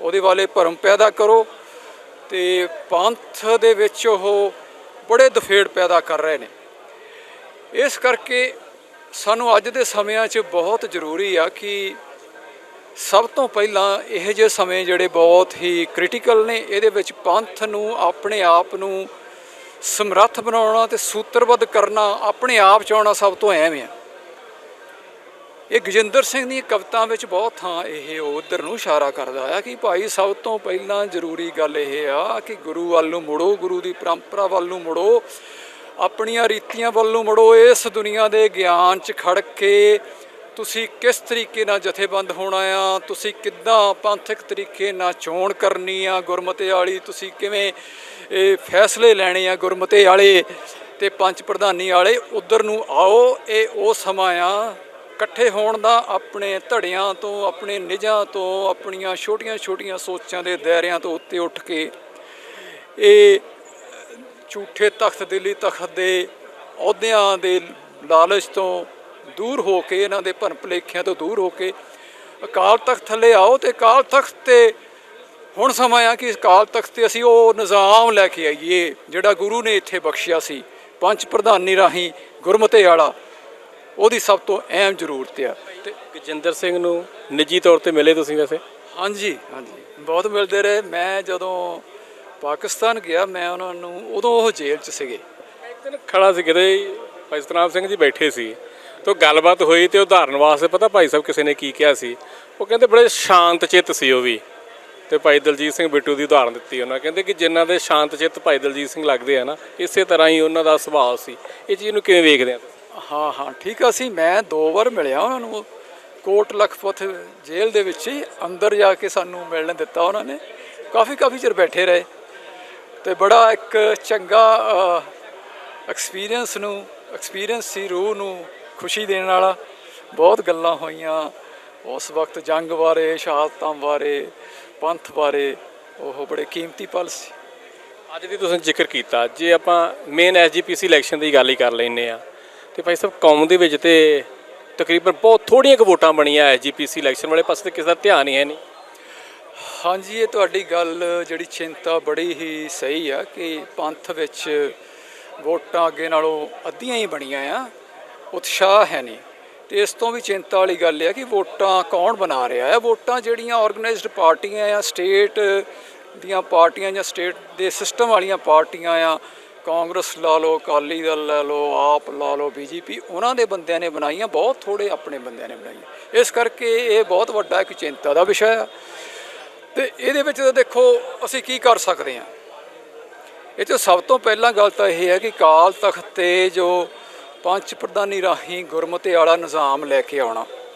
ਉਹਦੇ ਵਾਲੇ ਭਰਮ ਪੈਦਾ ਕਰੋ ਤੇ ਪੰਥ ਦੇ ਵਿੱਚ ਉਹ ਬੜੇ ਦਫੇੜ ਪੈਦਾ ਕਰ ਰਹੇ ਨੇ। ਇਸ ਕਰਕੇ ਸਾਨੂੰ ਅੱਜ ਦੇ ਸਮਿਆਂ 'ਚ ਬਹੁਤ ਜ਼ਰੂਰੀ ਆ ਕਿ ਸਭ ਤੋਂ ਪਹਿਲਾਂ ਇਹ ਜਿਹੇ ਸਮੇਂ ਜਿਹੜੇ ਬਹੁਤ ਹੀ ਕ੍ਰਿਟੀਕਲ ਨੇ, ਇਹਦੇ ਵਿੱਚ ਪੰਥ ਨੂੰ ਆਪਣੇ ਆਪ ਨੂੰ ਸਮਰੱਥ ਬਣਾਉਣਾ ਤੇ ਸੂਤਰਬੱਧ ਕਰਨਾ ਆਪਣੇ ਆਪ 'ਚ ਆਉਣਾ ਸਭ ਤੋਂ ਅਹਿਮ ਆ। ਇਹ ਗਜਿੰਦਰ ਸਿੰਘ ਦੀ ਕਵਿਤਾ ਵਿੱਚ ਬਹੁਤ ਥਾਂ ਇਹ ਉਧਰ ਨੂੰ ਇਸ਼ਾਰਾ ਕਰਦਾ ਆ ਕਿ ਭਾਈ ਸਭ ਤੋਂ ਪਹਿਲਾਂ ਜ਼ਰੂਰੀ ਗੱਲ ਇਹ ਆ ਕਿ ਗੁਰੂ ਵੱਲ ਨੂੰ ਮੁੜੋ, ਗੁਰੂ ਦੀ ਪਰੰਪਰਾ ਵੱਲ ਨੂੰ ਮੁੜੋ, ਆਪਣੀਆਂ ਰੀਤੀਆਂ ਵੱਲ ਨੂੰ ਮੁੜੋ, ਇਸ ਦੁਨੀਆ ਦੇ ਗਿਆਨ 'ਚ ਖੜ ਕੇ ਤੁਸੀਂ ਕਿਸ ਤਰੀਕੇ ਨਾਲ ਜਥੇਬੰਦ ਹੋਣਾ ਆ, ਤੁਸੀਂ ਕਿੱਦਾਂ ਪੰਥਕ ਤਰੀਕੇ ਨਾਲ ਚੋਣ ਕਰਨੀ ਆ, ਗੁਰਮਤੇ ਵਾਲੀ ਤੁਸੀਂ ਕਿਵੇਂ ਇਹ ਫੈਸਲੇ ਲੈਣੇ ਆ ਗੁਰਮਤੇ ਵਾਲੇ ਤੇ ਪੰਚ ਪ੍ਰਧਾਨੀ ਵਾਲੇ, ਉਧਰ ਨੂੰ ਆਓ, ਇਹ ਉਹ ਸਮਾਂ ਆ ਇਕੱਠੇ ਹੋਣ ਦਾ ਆਪਣੇ ਧੜਿਆਂ ਤੋਂ, ਆਪਣੇ ਨਿਜਾਂ ਤੋਂ, ਆਪਣੀਆਂ ਛੋਟੀਆਂ-ਛੋਟੀਆਂ ਸੋਚਾਂ ਦੇ ਦਾਇਰਿਆਂ ਤੋਂ ਉੱਤੇ ਉੱਠ ਕੇ ਇਹ ਝੂਠੇ ਤਖਤ, ਦਿੱਲੀ ਤਖਤ ਦੇ ਅਹੁਦਿਆਂ ਦੇ ਲਾਲਚ ਤੋਂ ਦੂਰ ਹੋ ਕੇ, ਇਹਨਾਂ ਦੇ ਭਰਮ ਭੁਲੇਖਿਆਂ ਤੋਂ ਦੂਰ ਹੋ ਕੇ ਅਕਾਲ ਤਖਤ ਥੱਲੇ ਆਓ ਤੇ ਅਕਾਲ ਤਖਤ ਤੇ ਹੁਣ ਸਮਾਂ ਆ ਕਿ ਅਕਾਲ ਤਖਤ ਤੇ ਅਸੀਂ ਉਹ ਨਿਜ਼ਾਮ ਲੈ ਕੇ ਆਈਏ ਜਿਹੜਾ ਗੁਰੂ ਨੇ ਇੱਥੇ ਬਖਸ਼ਿਆ ਸੀ। ਪੰਜ ਪ੍ਰਧਾਨੀ ਰਾਹੀਂ ਗੁਰਮਤੇ ਵਾਲਾ। ਉਹਦੀ ਸਭ ਤੋਂ ਅਹਿਮ ਜ਼ਰੂਰਤ ਆ। ਤੇ ਗਜਿੰਦਰ ਸਿੰਘ ਨੂੰ ਨਿੱਜੀ ਤੌਰ ਤੇ ਮਿਲੇ ਤੁਸੀਂ ਵੈਸੇ? ਹਾਂਜੀ ਹਾਂਜੀ। ਬਹੁਤ ਮਿਲਦੇ ਰਹੇ। ਮੈਂ ਜਦੋਂ ਪਾਕਿਸਤਾਨ ਗਿਆ ਮੈਂ ਉਹਨਾਂ ਨੂੰ ਉਦੋਂ ਉਹ ਜੇਲ੍ਹ 'ਚ ਸੀਗੇ। ਇੱਕ ਦਿਨ ਖੜਾ ਸੀ ਕਿਤੇ ਭਾਈ ਸਤਨਾਮ ਸਿੰਘ ਜੀ ਬੈਠੇ ਸੀ। ਤੇ ਗੱਲਬਾਤ ਹੋਈ ਤੇ ਉਦਾਹਰਨ ਵਾਸਤੇ ਪਤਾ ਭਾਈ ਸਾਹਿਬ ਕਿਸੇ ਨੇ ਕੀ ਕਿਹਾ ਸੀ? ਉਹ ਕਹਿੰਦੇ ਬੜੇ ਸ਼ਾਂਤ ਚਿੱਤ ਸੀ ਉਹ ਵੀ। ਤੇ ਭਾਈ ਦਲਜੀਤ ਸਿੰਘ ਬਿੱਟੂ ਦੀ ਉਦਾਹਰਨ ਦਿੱਤੀ ਉਹਨਾਂ। ਕਹਿੰਦੇ ਕਿ ਜਿਨ੍ਹਾਂ ਦੇ ਸ਼ਾਂਤ ਚਿੱਤ ਭਾਈ ਦਲਜੀਤ ਸਿੰਘ ਲੱਗਦੇ ਆ ਨਾ ਇਸੇ ਤਰ੍ਹਾਂ ਹੀ ਉਹਨਾਂ ਦਾ ਸੁਭਾਅ ਸੀ। ਇਹ ਚੀਜ਼ ਨੂੰ ਕਿਵੇਂ ਵੇਖਦੇ ਆ? ਹਾਂ ਹਾਂ, ਠੀਕ ਆ ਸੀ ਮੈਂ ਦੋ ਵਾਰ ਮਿਲਿਆ ਉਹਨਾਂ ਨੂੰ। ਕੋਟ ਲਖਪਤ ਜੇਲ੍ਹ ਦੇ ਵਿੱਚ ਹੀ, ਅੰਦਰ ਜਾ ਕੇ ਸਾਨੂੰ ਮਿਲਣ ਦਿੱਤਾ ਉਹਨਾਂ ਨੇ। ਕਾਫੀ ਕਾਫੀ ਚਿਰ ਬੈਠੇ ਰਹੇ। ਤੇ ਬੜਾ ਇੱਕ ਚੰਗਾ ਐਕਸਪੀਰੀਅੰਸ ਨੂੰ ਐਕਸਪੀਰੀਅੰਸ ਸੀ ਰੂਹ ਨੂੰ ਖੁਸ਼ੀ ਦੇਣ ਵਾਲਾ। ਬਹੁਤ ਗੱਲਾਂ ਹੋਈਆਂ। ਉਸ ਵਕਤ ਜੰਗ ਬਾਰੇ, ਸ਼ਹਾਦਤਾਂ ਬਾਰੇ, ਪੰਥ ਬਾਰੇ, ਉਹ ਬੜੇ ਕੀਮਤੀ ਪਲ ਸੀ। ਅੱਜ ਦੀ ਤੁਸੀਂ ਜ਼ਿਕਰ ਕੀਤਾ। ਜੇ ਆਪਾਂ ਮੇਨ ਐਸਜੀਪੀਸੀ ਇਲੈਕਸ਼ਨ ਦੀ ਗੱਲ ਹੀ ਕਰ ਲੈਨੇ ਆ ਤੇ ਭਾਈ ਸਾਹਿਬ, ਕੌਮ ਦੇ ਵਿੱਚ ਤੇ ਤਕਰੀਬਨ ਬਹੁਤ ਥੋੜੀਆਂ ਕੁ ਵੋਟਾਂ ਬਣੀਆਂ ਐਸਜੀਪੀਸੀ ਇਲੈਕਸ਼ਨ ਵਾਲੇ ਪਾਸੇ ਤੇ ਕਿਸੇ ਦਾ ਧਿਆਨ ਹੀ ਹੈ ਨਹੀਂ। ਹਾਂਜੀ, ਇਹ ਤੁਹਾਡੀ ਗੱਲ ਜਿਹੜੀ ਚਿੰਤਾ ਬੜੀ ਹੀ ਸਹੀ ਆ ਕਿ ਪੰਥ ਵਿੱਚ ਵੋਟਾਂ ਅੱਗੇ ਨਾਲੋਂ ਅੱਧੀਆਂ ਹੀ ਬਣੀਆਂ ਆ, ਉਤਸ਼ਾਹ ਹੈ ਨਹੀਂ। ਤੇ ਇਸ ਤੋਂ ਵੀ ਚਿੰਤਾ ਵਾਲੀ ਗੱਲ ਹੈ ਕਿ ਵੋਟਾਂ ਕੌਣ ਬਣਾ ਰਿਹਾ ਹੈ? ਵੋਟਾਂ ਜਿਹੜੀਆਂ ਆਰਗੇਨਾਈਜ਼ਡ ਪਾਰਟੀਆਂ ਆ ਸਟੇਟ ਦੀਆਂ ਪਾਰਟੀਆਂ ਜਾਂ ਸਟੇਟ ਦੇ ਸਿਸਟਮ ਵਾਲੀਆਂ ਪਾਰਟੀਆਂ ਆ ਕਾਂਗਰਸ ਲਾ ਲਓ, ਅਕਾਲੀ ਦਲ ਲਾ ਲਓ, ਆਪ ਲਾ ਲਓ, ਬੀਜੇਪੀ, ਉਹਨਾਂ ਦੇ ਬੰਦਿਆਂ ਨੇ ਬਣਾਈਆਂ, ਬਹੁਤ ਥੋੜੇ ਆਪਣੇ ਬੰਦਿਆਂ ਨੇ ਬਣਾਈਆਂ। ਇਸ ਕਰਕੇ ਇਹ ਬਹੁਤ ਵੱਡਾ ਇੱਕ ਚਿੰਤਾ ਦਾ ਵਿਸ਼ਾ ਆ ਤੇ ਇਹਦੇ ਵਿੱਚ ਤਾਂ ਦੇਖੋ, ਅਸੀਂ ਕੀ ਕਰ ਸਕਦੇ ਹਾਂ? ਇਹ 'ਚ ਸਭ ਤੋਂ ਪਹਿਲਾਂ ਗੱਲ ਤਾਂ ਇਹ ਹੈ ਕਿ ਕਾਲ ਤਖਤ ਤੇ ਜੋ ਪੰਜ ਪ੍ਰਧਾਨੀ ਰਾਹੀਂ ਗੁਰਮਤਿ ਵਾਲਾ ਨਿਜ਼ਾਮ ਲੈ ਕੇ ਆਉਣਾ।